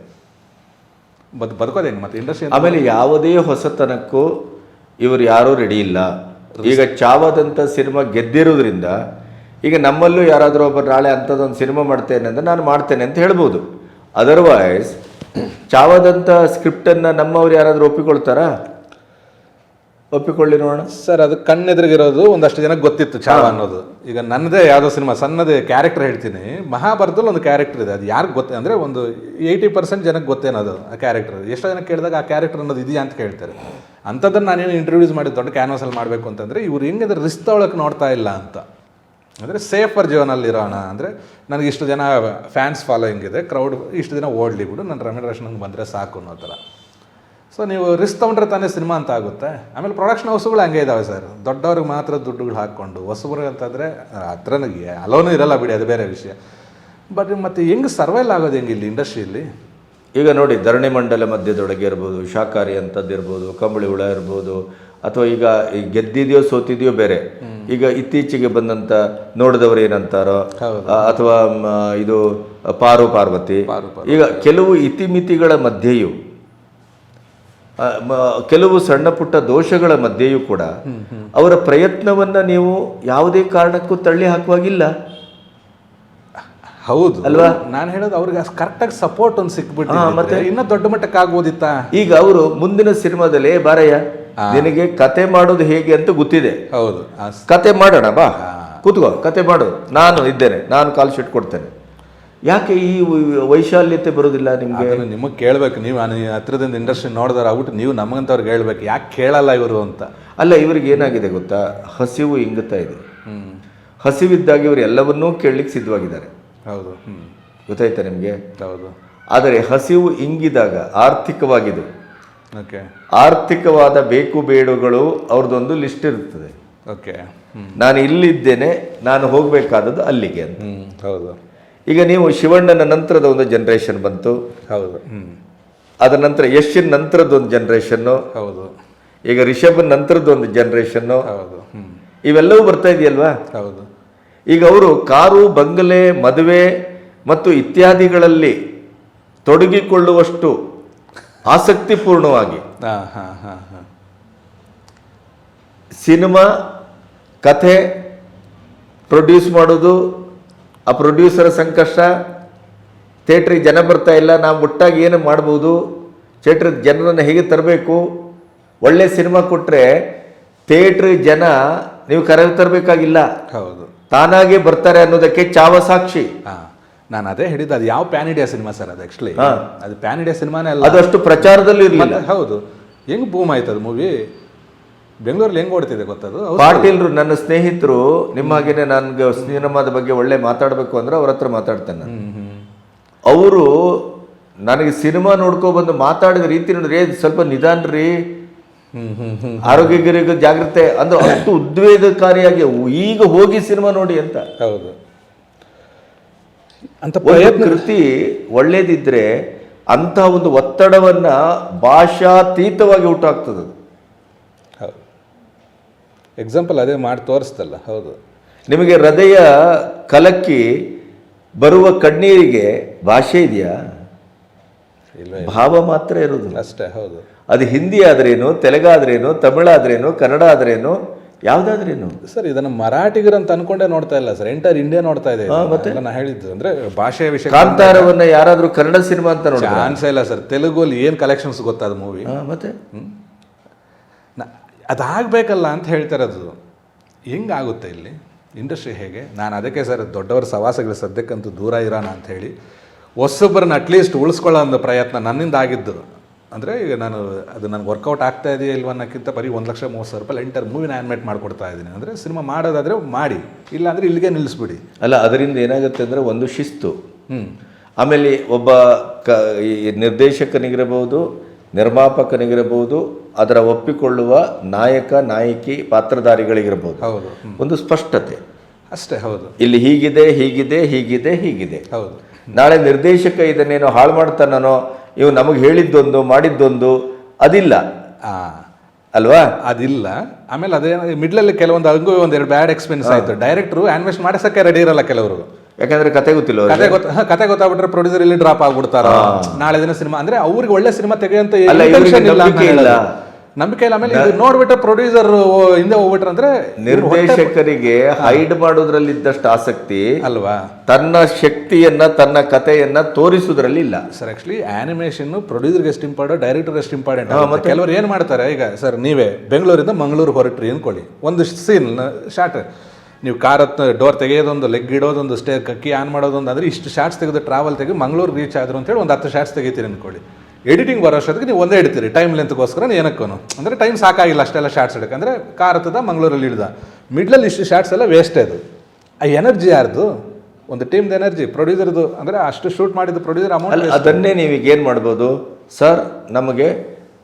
ಬದ್, ಬದುಕೋದು ಮತ್ತೆ? ಇಂಡಸ್ಟ್ರಿ ಆಮೇಲೆ ಯಾವುದೇ ಹೊಸತನಕ್ಕೂ ಇವರು ಯಾರೂ ರೆಡಿ ಇಲ್ಲ. ಈಗ ಚಾವದಂಥ ಸಿನಿಮಾ ಗೆದ್ದಿರೋದ್ರಿಂದ ಈಗ ನಮ್ಮಲ್ಲೂ ಯಾರಾದರೂ ಒಬ್ಬರು ನಾಳೆ ಅಂಥದ್ದೊಂದು ಸಿನಿಮಾ ಮಾಡ್ತೇನೆ ಅಂದರೆ ನಾನು ಮಾಡ್ತೇನೆ ಅಂತ ಹೇಳ್ಬೋದು. ಅದರ್ವೈಸ್ ಚಾವದಂಥ ಸ್ಕ್ರಿಪ್ಟನ್ನು ನಮ್ಮವ್ರು ಯಾರಾದರೂ ಒಪ್ಪಿಕೊಳ್ತಾರಾ? ಒಪ್ಪಿಕೊಳ್ಳಿ ನೋಡೋಣ. ಸರ್, ಅದು ಕಣ್ಣೆದುರಿಗಿರೋದು ಒಂದಷ್ಟು ಜನಕ್ಕೆ ಗೊತ್ತಿತ್ತು ಚಾವ ಅನ್ನೋದು. ಈಗ ನನ್ನದೇ ಯಾವುದೋ ಸಿನಿಮಾ, ಸಣ್ಣದೇ ಕ್ಯಾರೆಕ್ಟರ್ ಹೇಳ್ತೀನಿ. ಮಹಾಭಾರತದಲ್ಲಿ ಒಂದು ಕ್ಯಾರೆಕ್ಟರ್ ಇದೆ, ಅದು ಯಾರಿಗೆ ಗೊತ್ತೇ ಅಂದರೆ ಒಂದು ಏಯ್ಟಿ ಪರ್ಸೆಂಟ್ ಜನಕ್ಕೆ ಗೊತ್ತೇನದು ಆ ಕ್ಯಾರೆಕ್ಟರ್. ಎಷ್ಟೋ ಜನಕ್ಕೆ ಕೇಳಿದಾಗ ಆ ಕ್ಯಾರೆಕ್ಟರ್ ಅನ್ನೋದು ಇದೆಯಾ ಅಂತ ಕೇಳ್ತಾರೆ. ಅಂಥದ್ದನ್ನು ನಾನೇನು ಇಂಟ್ರೊಡ್ಯೂಸ್ ಮಾಡಿ ದೊಡ್ಡ ಕ್ಯಾನ್ವಸಲ್ಲಿ ಮಾಡಬೇಕು ಅಂತಂದರೆ ಇವ್ರು ಹೆಂಗಿದ್ರೆ ರಿಸ್ಕ್ ತೊಗೊಳಕ್ಕೆ ನೋಡ್ತಾ ಇಲ್ಲ ಅಂತ. ಅಂದರೆ ಸೇಫರ್ ಜೀವನಲ್ಲಿ ಇರೋಣ ಅಂದರೆ ನನಗೆ ಇಷ್ಟು ಜನ ಫ್ಯಾನ್ಸ್ ಫಾಲೋಯಿಂಗ್ ಇದೆ ಕ್ರೌಡ್ ಇಷ್ಟು ದಿನ ಓಡಲಿ ಬಿಡು ನಾನು ರಮೇಶ್ ರೋಷನ್ಗೆ ಬಂದರೆ ಸಾಕು ಅನ್ನೋ ಥರ. ಸೊ ನೀವು ರಿಸ್ಕ್ ತೊಗೊಂಡ್ರೆ ತಾನೇ ಸಿನಿಮಾ ಅಂತ ಆಗುತ್ತೆ. ಆಮೇಲೆ ಪ್ರೊಡಕ್ಷನ್ ಹೌಸ್ಗಳು ಹಂಗೆ ಇದ್ದಾವೆ ಸರ್. ದೊಡ್ಡವ್ರಿಗೆ ಮಾತ್ರ ದುಡ್ಡುಗಳು ಹಾಕ್ಕೊಂಡು ಹೊಸಬ್ರಿಗೆ ಅಂತಂದರೆ ಹತ್ರ ಅಲೋನು ಇರಲ್ಲ ಬಿಡಿ ಅದು ಬೇರೆ ವಿಷಯ. ಬಟ್ ಮತ್ತೆ ಹೆಂಗೆ ಸರ್ವೈಲ್ ಆಗೋದು ಹೆಂಗೆ ಇಲ್ಲಿ ಇಂಡಸ್ಟ್ರಿಯಲ್ಲಿ ಈಗ ನೋಡಿ ಧರಣಿ ಮಂಡಲ ಮಧ್ಯದೊಳಗೆ ಇರ್ಬೋದು ಶಾಖಾರಿ ಅಂಥದ್ದು ಇರ್ಬೋದು ಕಂಬಳಿ ಹುಳ ಇರ್ಬೋದು ಅಥವಾ ಈಗ ಈ ಗೆದ್ದಿದೆಯೋ ಸೋತಿದೆಯೋ ಬೇರೆ. ಈಗ ಇತ್ತೀಚೆಗೆ ಬಂದಂತ ನೋಡಿದವರು ಏನಂತಾರೋ ಅಥವಾ ಇದು ಪಾರು ಪಾರ್ವತಿ. ಈಗ ಕೆಲವು ಇತಿಮಿತಿಗಳ ಮಧ್ಯೆಯೂ ಕೆಲವು ಸಣ್ಣ ಪುಟ್ಟ ದೋಷಗಳ ಮಧ್ಯೆಯೂ ಕೂಡ ಅವರ ಪ್ರಯತ್ನವನ್ನ ನೀವು ಯಾವುದೇ ಕಾರಣಕ್ಕೂ ತಳ್ಳಿ ಹಾಕುವಾಗಿಲ್ಲ. ಹೌದು. ಅಲ್ವಾ? ನಾನು ಹೇಳೋದು ಅವ್ರಿಗೆ ಕರೆಕ್ಟಾಗಿ ಸಪೋರ್ಟ್ ಒಂದು ಸಿಕ್ಬಿಟ್ಟು ಮತ್ತೆ? ಇನ್ನೂ ದೊಡ್ಡ ಮಟ್ಟಕ್ಕೆ ಆಗ್ಬೋದಿತ್ತಾ ಈಗ ಅವರು ಮುಂದಿನ ಸಿನಿಮಾದಲ್ಲಿ "ಏ ಬಾರಯ್ಯ ನಿನಗೆ ಕತೆ ಮಾಡೋದು ಹೇಗೆ ಅಂತ ಗೊತ್ತಿದೆ. ಹೌದು. ಕತೆ ಮಾಡೋಣ ಬಾ. ಕೂತ್ಕೋ ಕತೆ ಮಾಡು. ನಾನು ಇದ್ದೇನೆ ನಾನು ಕಾಲ್ ಶೀಟ್ ಕೊಡ್ತೇನೆ. ಯಾಕೆ ಈ ವೈಶಾಲ್ಯತೆ ಬರೋದಿಲ್ಲ ನಿಮಗೆ? ಅದನ್ನ ನಿಮಗೆ ಕೇಳಬೇಕು. ನೀವು ಹತ್ರದಿಂದ ಇಂಡಸ್ಟ್ರಿ ನೋಡಿದಾರ ಆಗ್ಬಿಟ್ಟು ನೀವು ನಮಗಂತವ್ರಿಗೆ ಹೇಳ್ಬೇಕು. ಯಾಕೆ ಕೇಳಲ್ಲ ಇವರು ಅಂತ? ಅಲ್ಲ ಇವರಿಗೆ ಏನಾಗಿದೆ ಗೊತ್ತಾ? ಹಸಿವು ಇಂಗುತ್ತಾ ಇದೆ. ಹ್ಮ್. ಹಸಿವಿದ್ದಾಗ ಇವರು ಎಲ್ಲವನ್ನೂ ಕೇಳಲಿಕ್ಕೆ ಸಿದ್ಧವಾಗಿದ್ದಾರೆ. ಹೌದು. ಹ್ಮ್. ಗೊತ್ತಾಯ್ತಾ ನಿಮಗೆ? ಹೌದು. ಆದರೆ ಹಸಿವು ಇಂಗಿದಾಗ ಆರ್ಥಿಕವಾಗಿದು. ಆರ್ಥಿಕವಾದ ಬೇಕು ಬೇಡುಗಳು ಅವ್ರದ್ದೊಂದು ಲಿಸ್ಟ್ ಇರುತ್ತದೆ ಓಕೆ ನಾನು ಇಲ್ಲಿದ್ದೇನೆ ನಾನು ಹೋಗಬೇಕಾದದ್ದು ಅಲ್ಲಿಗೆ ಅಂತ. ಹೌದು. ಈಗ ನೀವು ಶಿವಣ್ಣನ ನಂತರದ ಒಂದು ಜನ್ರೇಷನ್ ಬಂತು. ಹೌದು. ಅದರ ನಂತರ ಯಶಿನ ನಂತರದೊಂದು ಜನ್ರೇಷನ್ನು ಹೌದು. ಈಗ ರಿಷಭ್ ನಂತರದೊಂದು ಜನ್ರೇಷನ್ನು ಹೌದು. ಇವೆಲ್ಲವೂ ಬರ್ತಾ ಇದೆಯಲ್ವಾ? ಹೌದು. ಈಗ ಅವರು ಕಾರು ಬಂಗಲೆ ಮದುವೆ ಮತ್ತು ಇತ್ಯಾದಿಗಳಲ್ಲಿ ತೊಡಗಿಕೊಳ್ಳುವಷ್ಟು ಆಸಕ್ತಿಪೂರ್ಣವಾಗಿ. ಪೂರ್ಣವಾಗಿ ಹಾ ಹಾ ಹಾ. ಸಿನಿಮಾ ಕಥೆ ಪ್ರೊಡ್ಯೂಸ್ ಮಾಡೋದು ಆ ಪ್ರೊಡ್ಯೂಸರ್ ಸಂಕಷ್ಟ ಥಿಯೇಟ್ರಿಗೆ ಜನ ಬರ್ತಾ ಇಲ್ಲ ನಾವು ಒಟ್ಟಾಗಿ ಏನು ಮಾಡ್ಬೋದು ಥಿಯೇಟ್ರಿಗೆ ಜನರನ್ನು ಹೇಗೆ ತರಬೇಕು ಒಳ್ಳೆ ಸಿನಿಮಾ ಕೊಟ್ಟರೆ ಥಿಯೇಟ್ರ್ ಜನ ನೀವು ಕರೆ ತರಬೇಕಾಗಿಲ್ಲ. ಹೌದು. ತಾನಾಗೆ ಬರ್ತಾರೆ ಅನ್ನೋದಕ್ಕೆ ಚಾವ ಸಾಕ್ಷಿ ಹಾ. ನಾನು ಅದೇ ಹೇಳಿದ್ದು ಅದು ಯಾವ ಪ್ಯಾನ್ ಇಂಡಿಯಾ ಸಿನಿಮಾ ಸರ್ ಅದು ಆಕ್ಚುಲಿ ಹಾ. ಅದು ಪ್ಯಾನ್ ಇಂಡಿಯಾ ಸಿನಿಮಾನೇ ಅಲ್ಲ. ಅದಷ್ಟು ಅಷ್ಟು ಪ್ರಚಾರದಲ್ಲಿ ಇರಲಿಲ್ಲ. ಹೌದು. ಹೆಂಗ್ ಬೂಮ್ ಆಯ್ತು ಅದು ಮೂವಿ ಬೆಂಗಳೂರಲ್ಲಿ ಹೆಂಗೆ ಓಡ್ತಿದೆ ಗೊತ್ತದು. ಪಾಟೀಲ್ರು ನನ್ನ ಸ್ನೇಹಿತರು ನಿಮ್ಮ ನನಗೆ ಸಿನಿಮಾದ ಬಗ್ಗೆ ಒಳ್ಳೆ ಮಾತಾಡಬೇಕು ಅಂದ್ರೆ ಅವ್ರ ಹತ್ರ ಮಾತಾಡ್ತೇನೆ ನಾನು. ಅವರು ನನಗೆ ಸಿನಿಮಾ ನೋಡ್ಕೊ ಬಂದು ಮಾತಾಡಿದ ರೀತಿ ನೋಡಿದ್ರೆ "ಏ, ಸ್ವಲ್ಪ ನಿಧಾನ ರೀ ಹ್ಮ್ ಹ್ಮ್ ಹ್ಮ್. ಆರೋಗ್ಯ ಗಿರೋಗ್ಯ ಜಾಗ್ರತೆ. ಅಂದ್ರೆ ಅಷ್ಟು ಉದ್ವೇಗಕಾರಿಯಾಗಿ ಈಗ ಹೋಗಿ ಸಿನಿಮಾ ನೋಡಿ ಅಂತ. ಹೌದು. ಅಂತ ಪ್ರಯತ್ನ ಕೃತಿ ಒಳ್ಳೇದಿದ್ರೆ ಅಂತ ಒಂದು ಒತ್ತಡವನ್ನ ಭಾಷಾತೀತವಾಗಿ ಹೌದು. ಎಕ್ಸಾಂಪಲ್ ಅದೇ ಮಾಡಿ ತೋರಿಸ್ತಲ್ಲ ಹೌದು. ನಿಮಗೆ ಹೃದಯ ಕಲಕ್ಕಿ ಬರುವ ಕಣ್ಣೀರಿಗೆ ಭಾಷೆ ಇದೆಯಾ? ಭಾವ ಮಾತ್ರ ಇರೋದು ಅಷ್ಟೇ ಹೌದು. ಅದು ಹಿಂದಿ ಆದ್ರೇನು ತೆಲುಗಾದ್ರೇನು ತಮಿಳಾದ್ರೇನು ಕನ್ನಡ ಆದ್ರೇನು ಯಾವ್ದಾದ್ರೇನು ಸರ್ ಇದನ್ನ ಮರಾಠಿಗರು ಅಂತ ಅನ್ಕೊಂಡೇ ನೋಡ್ತಾ ಇಲ್ಲ ಸರ್. ಎಂಟರ್ ಇಂಡಿಯಾ ನೋಡ್ತಾ ಇದೆ ಮತ್ತೆ? ನಾನು ಹೇಳಿದ್ದು. ಅಂದ್ರೆ ಭಾಷೆಯ ವಿಷಯ ಕಾಂತಾರವನ್ನ ಯಾರಾದ್ರೂ ಕನ್ನಡ ಸಿನಿಮಾ ಅಂತ ನೋಡಿ ಚಾನ್ಸೇ ಇಲ್ಲ ಸರ್. ತೆಲುಗಲ್ಲಿ ಏನ್ ಕಲೆಕ್ಷನ್ಸ್ ಗೊತ್ತಾದ ಮೂವಿ ಮತ್ತೆ? ಅದಾಗಬೇಕಲ್ಲ ಅಂತ ಹೇಳ್ತಾರೆ ಅದು ಹೆಂಗಾಗುತ್ತೆ ಇಲ್ಲಿ? ಇಂಡಸ್ಟ್ರಿ ಹೇಗೆ? ನಾನು ಅದಕ್ಕೆ ಸರ್ ದೊಡ್ಡವರ ಸವಾಸಗಳು ಸದ್ಯಕ್ಕಂತೂ ದೂರ ಇರೋಣ ಅಂತ ಹೇಳಿ ಹೊಸೊಬ್ಬರನ್ನ ಅಟ್ಲೀಸ್ಟ್ ಉಳಿಸ್ಕೊಳ್ಳೋ ಒಂದು ಪ್ರಯತ್ನ ನನ್ನಿಂದ ಆಗಿದ್ದು. ಅಂದರೆ ಈಗ ನಾನು ಅದು ನನಗೆ ವರ್ಕೌಟ್ ಆಗ್ತಾ ಇದೆಯಾ ಇಲ್ವ ಅನ್ನೋಕ್ಕಿಂತ ಬರೀ ಒಂದು ಲಕ್ಷ ಮೂವತ್ತು ಸಾವಿರ ರೂಪಾಯಿ ಎಂಟರ್ ಮೂವಿನ ಆ್ಯನಿಮೇಟ್ ಮಾಡಿಕೊಡ್ತಾ ಇದ್ದೀನಿ. ಅಂದರೆ ಸಿನಿಮಾ ಮಾಡೋದಾದರೆ ಮಾಡಿ ಇಲ್ಲಾಂದರೆ ಇಲ್ಲಿಗೆ ನಿಲ್ಲಿಸ್ಬಿಡಿ. ಅಲ್ಲ ಅದರಿಂದ ಏನಾಗುತ್ತೆ ಅಂದರೆ ಒಂದು ಶಿಸ್ತು. ಹ್ಞೂ ಆಮೇಲೆ ಒಬ್ಬ ಕ ಈ ನಿರ್ದೇಶಕನಿಗಿರಬಹುದು ನಿರ್ಮಾಪಕನಿಗಿರಬಹುದು ಅದರ ಒಪ್ಪಿಕೊಳ್ಳುವ ನಾಯಕ ನಾಯಕಿ ಪಾತ್ರಧಾರಿಗಳಿಗಿರಬಹುದು. ಹೌದು. ಒಂದು ಸ್ಪಷ್ಟತೆ. ಅಷ್ಟೇ ಹೌದು. ಇಲ್ಲಿ ಹೀಗಿದೆ ಹೀಗಿದೆ ಹೀಗಿದೆ ಹೀಗಿದೆ. ಹೌದು. ನಾಳೆ ನಿರ್ದೇಶಕ ಇದನ್ನೇನೋ ಹಾಳು ಮಾಡ್ತಾನೋ ಇವು ನಮಗೆ ಹೇಳಿದ್ದೊಂದು ಮಾಡಿದ್ದೊಂದು ಅದಿಲ್ಲ. ಅಲ್ವಾ? ಅದಿಲ್ಲ. ಆಮೇಲೆ ಅದೇ ಮಿಡ್ಲಲ್ಲಿ ಕೆಲವೊಂದು ಹಂಗೂ ಒಂದೆರಡು ಬ್ಯಾಡ್ ಎಕ್ಸ್ಪೀರಿಯನ್ಸ್ ಆಯ್ತು. ಡೈರೆಕ್ಟ್ರು ಆನ್ವೆಸ್ಟ್ ಮಾಡಿಸಕ್ಕೆ ರೆಡಿ ಇರಲ್ಲ ಕೆಲವರು. ಯಾಕಂದ್ರೆ ಕತೆ ಗೊತ್ತಿಲ್ಲ. ಕತೆ ಗೊತ್ತ ಕತೆ ಗೊತ್ತಾಗ್ಬಿಟ್ರೆ ಪ್ರೊಡ್ಯೂಸರ್ ಇಲ್ಲಿ ಡ್ರಾಪ್ ಆಗ್ಬಿಡ್ತಾರ? ನಾಳೆ ದಿನ ಸಿನಿಮಾ ಅಂದ್ರೆ ಅವ್ರಿಗೆ ಒಳ್ಳೆ ಸಿನಿಮಾ ತೆಗೆಯಂತ ನಂಬಿಕೆ ಇಲ್ಲ. ಆಮೇಲೆ ನೋಡ್ಬಿಟ್ಟು ಪ್ರೊಡ್ಯೂಸರ್ ಹಿಂದೆ ಹೋಗ್ಬಿಟ್ರ ಅಂದ್ರೆ ನಿರ್ದೇಶಕರಿಗೆ ಹೈಡ್ ಮಾಡೋದ್ರಲ್ಲಿ ಮಾಡೋದ್ರಲ್ಲಿದ್ದಷ್ಟು ಆಸಕ್ತಿ ಅಲ್ವಾ? ತನ್ನ ಶಕ್ತಿಯನ್ನ ತನ್ನ ಕಥೆಯನ್ನ ತೋರಿಸೋದ್ರಲ್ಲಿ ಇಲ್ಲ. ಸರ್ ಆಕ್ಚುಲಿ ಆನಿಮೇಷನ್ ಪ್ರೊಡ್ಯೂಸರ್ಗೆ ಎಷ್ಟು ಇಂಪಾರ್ಟೆಂಟ್ ಡೈರೆಕ್ಟರ್ ಎಷ್ಟು ಇಂಪಾರ್ಟೆಂಟ್ ಕೆಲವರು ಏನು ಮಾಡ್ತಾರೆ ಈಗ ಸರ್ ನೀವೇ ಬೆಂಗಳೂರಿಂದ ಮಂಗಳೂರು ಹೊರಟ್ರಿ ಅನ್ಕೊಳ್ಳಿ. ಒಂದು ಸೀನ್ ಶಾರ್ಟ್ ನೀವು ಕಾರ್ ಹತ್ ಡೋರ್ ತೆಗೆಯೋದೊಂದು ಲೆಗ್ ಇಡೋದೊಂದು ಸ್ಟೇ ಕಕ್ಕಿ ಆನ್ ಮಾಡೋದೊಂದು ಅಂದ್ರೆ ಇಷ್ಟು ಶಾರ್ಟ್ಸ್ ತೆಗೆದು ಟ್ರಾವೆಲ್ ತೆಗೆದು ಮಂಗಳೂರು ರೀಚ್ ಆದ್ರು ಅಂತೇಳಿ ಒಂದು ಹತ್ತು ಶಾರ್ಟ್ಸ್ ತೆಗಿತೀರಿ ಅನ್ಕೊಳ್ಳಿ. ಎಡಿಟಿಂಗ್ ಬರೋ ಅಷ್ಟೊತ್ತಿಗೆ ನೀವು ಒಂದೇ ಇಡ್ತೀರಿ. ಟೈಮ್ ಲೆಂತ್ಗೋಸ್ಕರ ಏನಕ್ಕೂ. ಅಂದರೆ ಟೈಮ್ ಸಾಕಾಗಿಲ್ಲ ಅಷ್ಟೆಲ್ಲ ಶಾರ್ಟ್ಸ್ ಇಡಕ್ಕೆ. ಅಂದರೆ ಕಾರ್ ಹತ್ತದ ಮಂಗಳೂರಲ್ಲಿ ಇಡ್ದ. ಮಿಡ್ಲಲ್ಲಿ ಇಷ್ಟು ಶಾರ್ಟ್ಸ್ ಎಲ್ಲ ವೇಸ್ಟ್ ಅದು. ಆ ಎನರ್ಜಿ ಯಾರ್ದು? ಒಂದು ಟೀಮ್ದು ಎನರ್ಜಿ ಪ್ರೊಡ್ಯೂಸರ್ದು ಅಂದರೆ ಅಷ್ಟು ಶೂಟ್ ಮಾಡಿದ ಪ್ರೊಡ್ಯೂಸರ್ ಅಮೌಂಟ್ ಅದನ್ನೇ ನೀವೀಗ ಏನು ಮಾಡ್ಬೋದು? ಸರ್ ನಮಗೆ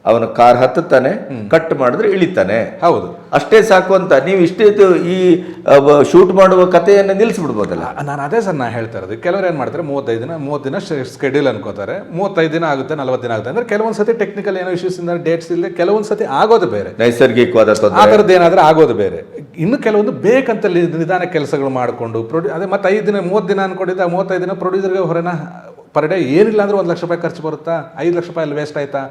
ಅವನ ಕಾರ್ ಹತ್ತುತ್ತಾನೆ ಕಟ್ ಮಾಡಿದ್ರೆ ಇಳಿತಾನೆ. ಹೌದು. ಅಷ್ಟೇ ಸಾಕು ಅಂತ ನೀವು ಇಷ್ಟೇ ಈ ಶೂಟ್ ಮಾಡುವ ಕಥೆಯನ್ನು ನಿಲ್ಲಿಸ್ಬಿಡ್ಬೋದಲ್ಲ? ನಾನು ಅದೇ ಸರ್ ನಾನು ಹೇಳ್ತಾ ಇರೋದು. ಕೆಲವರು ಏನು ಮಾಡ್ತಾರೆ ಮೂವತ್ತೈದು ದಿನ ಮೂವತ್ತು ದಿನ ಸ್ಕೆಡ್ಯೂಲ್ ಅನ್ಕೋತಾರೆ. ಮೂವತ್ತೈದು ದಿನ ಆಗುತ್ತೆ ನಲವತ್ತು ದಿನ ಆಗುತ್ತೆ. ಅಂದ್ರೆ ಕೆಲವೊಂದು ಸತಿ ಟೆಕ್ನಿಕಲ್ ಏನೋ ಇಶ್ಯೂಸ್ ಇಂದ ಡೇಟ್ಸ್ ಇಲ್ಲದೆ ಕೆಲವೊಂದು ಸತಿ ಆಗೋದು ಬೇರೆ. ನೈಸರ್ಗಿಕವಾದ ಆ ಥರದ್ದು ಏನಾದರೂ ಆಗೋದು ಬೇರೆ. ಇನ್ನು ಕೆಲವೊಂದು ಬೇಕಂತ ನಿಧಾನ ಕೆಲಸಗಳು ಮಾಡಿಕೊಂಡು ಪ್ರೊಡ್ಯೂ ಅದೇ ಮತ್ತೆ ಐದು ದಿನ ಮೂವತ್ತು ದಿನ ಅನ್ಕೊಂಡಿದ್ದ ಮೂವತ್ತೈದು ದಿನ ಪ್ರೊಡ್ಯೂಸರ್ಗೆ ಹೊರನ ಪರ್ ಡೇ ಏನಿಲ್ಲ ಅಂದ್ರೆ ಒಂದು ಲಕ್ಷ ರೂಪಾಯಿ ಖರ್ಚು ಬರುತ್ತಾ? ಐದು ಲಕ್ಷ ರೂಪಾಯಿ ಅಲ್ಲಿ ವೇಸ್ಟ್ ಆಯ್ತಾ?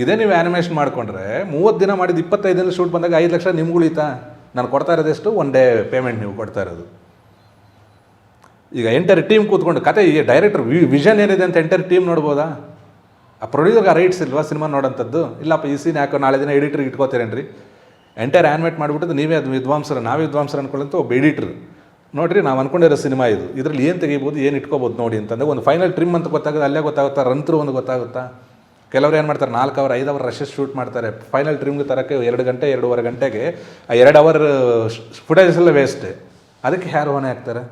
ಇದೇ ನೀವು ಆ್ಯನಿಮೇಷನ್ ಮಾಡಿಕೊಂಡ್ರೆ ಮೂವತ್ತು ದಿನ ಮಾಡಿದ ಇಪ್ಪತ್ತೈದು ದಿನ ಶೂಟ್ ಬಂದಾಗ ಐದು ಲಕ್ಷ ನಿಮ್ಗೆ ಉಳಿತಾ? ನಾನು ಕೊಡ್ತಾ ಇರೋದೆಷ್ಟು ಒನ್ ಡೇ ಪೇಮೆಂಟ್ ನೀವು ಕೊಡ್ತಾ ಇರೋದು. ಈಗ ಎಂಟರ್ ಟೀಮ್ ಕೂತ್ಕೊಂಡು, ಕತೆ ಈ ಡೈರೆಕ್ಟರ್ ವಿಷನ್ ಏನಿದೆ ಅಂತ ಎಂಟರ್ ಟೀಮ್ ನೋಡ್ಬೋದಾ? ಆ ಪ್ರೊಡ್ಯೂಸರ್ಗೆ ರೈಟ್ಸ್ ಇಲ್ವಾ ಸಿನಿಮಾ ನೋಡೋಂಥದ್ದು ಇಲ್ಲಪ್ಪ, ಈ ಸೀನ್ ಯಾಕೋ ನಾಳೆ ದಿನ ಎಡಿಟ್ರಿಗೆ ಇಟ್ಕೋತೀರೇನ್ರಿ? ಎಂಟೈರ್ ಆ್ಯನಿಮೇಟ್ ಮಾಡಿಬಿಟ್ಟು ನೀವೇ ಅದು ವಿದ್ವಾಂಸರ, ನಾವೇ ವಿದ್ವಾಂಸರು ಅನ್ಕೊಳ್ಳಂತ ಒಬ್ಬ ಎಡಿಟ್ರ್ ನೋಡಿರಿ, ನಾವು ಅನ್ಕೊಂಡಿರೋ ಸಿನಿಮಾ ಇದು. ಇದರಲ್ಲಿ ಏನು ತೆಗಿಬೋದು, ಏನು ಇಟ್ಕೋಬೋದು ನೋಡಿ ಅಂತಂದರೆ ಒಂದು ಫೈನಲ್ ಟ್ರಿಮ್ ಅಂತ ಗೊತ್ತಾಗುತ್ತೆ, ಅಲ್ಲೇ ಗೊತ್ತಾಗುತ್ತಾ ರಂತ್ರು ಒಂದು ಗೊತ್ತಾಗುತ್ತಾ? ಕೆಲವರು ಏನು ಮಾಡ್ತಾರೆ ನಾಲ್ಕು ಅವರ್ ಐದು ಅವರ್ ರಶಸ್ ಶೂಟ್ ಮಾಡ್ತಾರೆ. ಫೈನಲ್ ಟ್ರಿಮ್ಗೆ ತರೋಕ್ಕೆ ಎರಡು ಗಂಟೆ ಎರಡೂವರೆ ಗಂಟೆಗೆ ಆ ಎರಡು ಅವರ್ ಫುಟೇಜಸ್ ಎಲ್ಲ ವೇಸ್ಟ್ ಅದಕ್ಕೆ ಯಾರು ಹೊಣೆ ಆಗ್ತಾರೆ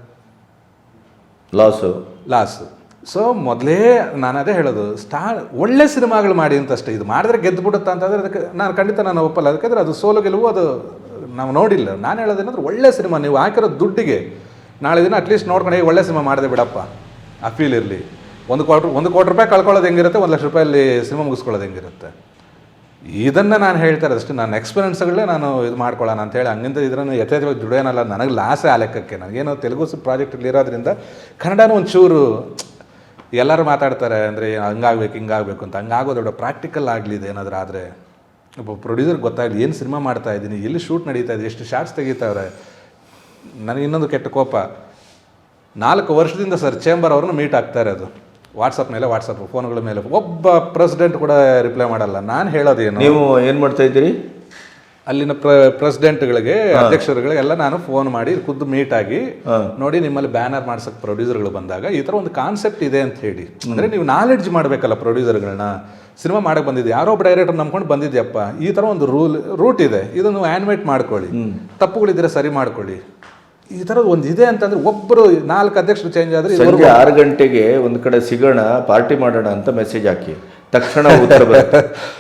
ಲಾಸು. ಲಾಸು. ಸೊ ಮೊದಲೇ ನಾನು ಅದೇ ಹೇಳೋದು ಸ್ಟಾರ್ ಒಳ್ಳೆ ಸಿನಿಮಾಗಳು ಮಾಡಿ ಅಂತಷ್ಟೇ. ಇದು ಮಾಡಿದ್ರೆ ಗೆದ್ದು ಬಿಡುತ್ತಾ ಅಂತಂದರೆ ಅದಕ್ಕೆ ನಾನು ಖಂಡಿತ ನಾನು ಒಪ್ಪಲ್ಲ. ಅದಕ್ಕೆ ಅದು ಸೋಲು ಗೆಲುವು ಅದು ನಾವು ನೋಡಿಲ್ಲ. ನಾನು ಹೇಳೋದೇನಂದ್ರೆ ಒಳ್ಳೆ ಸಿನಿಮಾ ನೀವು ಹಾಕಿರೋ ದುಡ್ಡಿಗೆ ನಾಳೆ ದಿನ ಅಟ್ಲೀಸ್ಟ್ ನೋಡ್ಕೊಂಡು "ಏ, ಒಳ್ಳೆ ಸಿನಿಮಾ ಮಾಡಿದೆ ಬಿಡಪ್ಪ. ಆ ಫೀಲ್ ಇರಲಿ. ಒಂದು ಕ್ವಾರ್ಟರ್, ಒಂದು ಕೋಟಿ ರೂಪಾಯಿ ಕಳ್ಕೊಳ್ಳೋದು ಹೆಂಗಿರುತ್ತೆ, ಒಂದು ಲಕ್ಷ ರೂಪಾಯಲ್ಲಿ ಸಿನಿಮಾ ಮುಗಿಸ್ಕೊಳ್ಳೋದು ಹೆಂಗಿರುತ್ತೆ. ಇದನ್ನು ನಾನು ಹೇಳ್ತಾರೆ ಅಷ್ಟೇ ನನ್ನ ಎಕ್ಸ್ಪೀರಿಯನ್ಸ್ಗಳೇ ನಾನು ಇದು ಮಾಡ್ಕೊಳ್ಳೋಣ ಅಂತೇಳಿ ಹಂಗಿಂದ ಇದನ್ನು ಯಥೇಚ್ಛವಾಗಿ ದುಡಿಯೋನಲ್ಲ, ನನಗೆ ಲಾಸೆ ಆ ಲೆಕ್ಕಕ್ಕೆ ನನಗೇನು ತೆಲುಗು ಪ್ರಾಜೆಕ್ಟ್ ಇರೋದ್ರಿಂದ ಕನ್ನಡನೂ ಒಂಚೂರು ಎಲ್ಲರೂ ಮಾತಾಡ್ತಾರೆ ಅಂದರೆ, ಹಂಗಾಗಬೇಕು, ಹಿಂಗಾಗಬೇಕು ಅಂತ. ಹಂಗಾಗೋದು ದೊಡ್ಡ ಪ್ರಾಕ್ಟಿಕಲ್ ಆಗಲಿ ಇದು ಏನಾದರೂ ಆದರೆ. ಒಬ್ಬ ಪ್ರೊಡ್ಯೂಸರ್ ಗೊತ್ತಾಗಲಿ, ಏನು ಸಿನಿಮಾ ಮಾಡ್ತಾ ಇದ್ದೀನಿ, ಎಲ್ಲಿ ಶೂಟ್ ನಡೀತಾ ಇದೆ, ಎಷ್ಟು ಶಾರ್ಟ್ಸ್ ತೆಗಿತಾವ್ರೆ. ನನಗೆ ಇನ್ನೊಂದು ಕೆಟ್ಟ ಕೋಪ, ನಾಲ್ಕು ವರ್ಷದಿಂದ ಸರ್ ಚೇಂಬರ್ ಅವ್ರನ್ನ ಮೀಟ್ ಆಗ್ತಾರೆ ಇರೋದು. ವಾಟ್ಸಪ್ ಮೇಲೆ ವಾಟ್ಸಪ್ ಫೋನ್ಗಳ ಮೇಲೆ. ಒಬ್ಬ ಪ್ರೆಸಿಡೆಂಟ್ ಕೂಡ ರಿಪ್ಲೈ ಮಾಡಲ್ಲ. ನಾನು ಹೇಳೋದೇನು? ನೀವು ಏನು ಮಾಡ್ತಾ ಇದ್ದೀರಿ? ಅಲ್ಲಿನ ಪ್ರ ಪ್ರೆಸಿಡೆಂಟ್ಗಳಿಗೆ ಅಧ್ಯಕ್ಷರುಗಳಿಗೆಲ್ಲ ನಾನು ಫೋನ್ ಮಾಡಿ ಖುದ್ದು ಮೀಟ್ ಆಗಿ ನೋಡಿ ನಿಮ್ಮಲ್ಲಿ ಬ್ಯಾನರ್ ಮಾಡ್ಸಕ್ ಪ್ರೊಡ್ಯೂಸರ್ಗಳು ಬಂದಾಗ ಈ ಥರ ಒಂದು ಕಾನ್ಸೆಪ್ಟ್ ಇದೆ ಅಂತ ಹೇಳಿ. ಅಂದ್ರೆ ನೀವು ನಾಲೆಡ್ಜ್ ಮಾಡಬೇಕಲ್ಲ ಪ್ರೊಡ್ಯೂಸರ್ಗಳನ್ನ ಸಿನಿಮಾ ಮಾಡಕ್ಕೆ ಬಂದಿದ್ದೆ ಯಾರೋ ಒಬ್ಬ ಡೈರೆಕ್ಟರ್ ನಂಬ್ಕೊಂಡು ಬಂದಿದ್ಯಪ್ಪ. ಈ ಥರ ಒಂದು ರೂಲ್ ರೂಟ್ ಇದೆ. ಇದನ್ನು ಆ್ಯನಿಮೇಟ್ ಮಾಡ್ಕೊಳ್ಳಿ. ತಪ್ಪುಗಳಿದ್ರೆ ಸರಿ ಮಾಡ್ಕೊಳ್ಳಿ. ಈ ಥರದ್ದು ಒಂದು ಇದೆ ಅಂತಂದ್ರೆ ಒಬ್ಬರು ನಾಲ್ಕು ಅಧ್ಯಕ್ಷರು ಚೇಂಜ್ ಆದ್ರೆ ಸಂಜೆ ಆರು ಗಂಟೆಗೆ ಒಂದು ಕಡೆ ಸಿಗೋಣ ಪಾರ್ಟಿ ಮಾಡೋಣ ಅಂತ ಮೆಸೇಜ್ ಹಾಕಿ. ತಕ್ಷಣ ಉತ್ತರ ಬರುತ್ತೆ. <laughs>